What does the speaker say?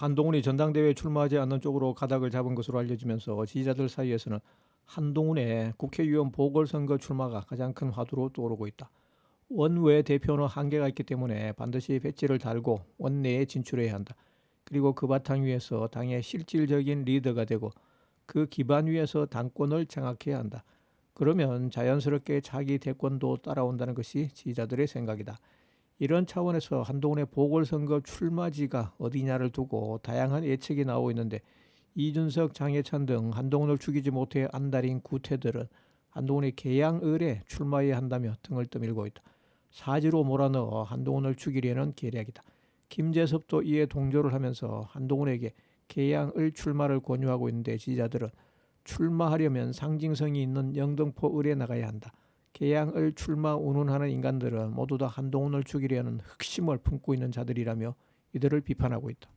한동훈이 전당대회에 출마하지 않는 쪽으로 가닥을 잡은 것으로 알려지면서 지지자들 사이에서는 한동훈의 국회의원 보궐선거 출마가 가장 큰 화두로 떠오르고 있다. 원외 대표는 한계가 있기 때문에 반드시 배지를 달고 원내에 진출해야 한다. 그리고 그 바탕 위에서 당의 실질적인 리더가 되고 그 기반 위에서 당권을 장악해야 한다. 그러면 자연스럽게 자기 대권도 따라온다는 것이 지지자들의 생각이다. 이런 차원에서 한동훈의 보궐선거 출마지가 어디냐를 두고 다양한 예측이 나오고 있는데 이준석, 장해찬 등 한동훈을 죽이지 못해 안달인 구태들은 한동훈이 개양을에 출마해야 한다며 등을 떠밀고 있다. 사지로 몰아넣어 한동훈을 죽이려는 계략이다. 김재섭도 이에 동조를 하면서 한동훈에게 개양을 출마를 권유하고 있는데 지지자들은 출마하려면 상징성이 있는 영등포 을에 나가야 한다. 개양을 출마 운운하는 인간들은 모두 다 한동훈을 죽이려는 흑심을 품고 있는 자들이라며 이들을 비판하고 있다.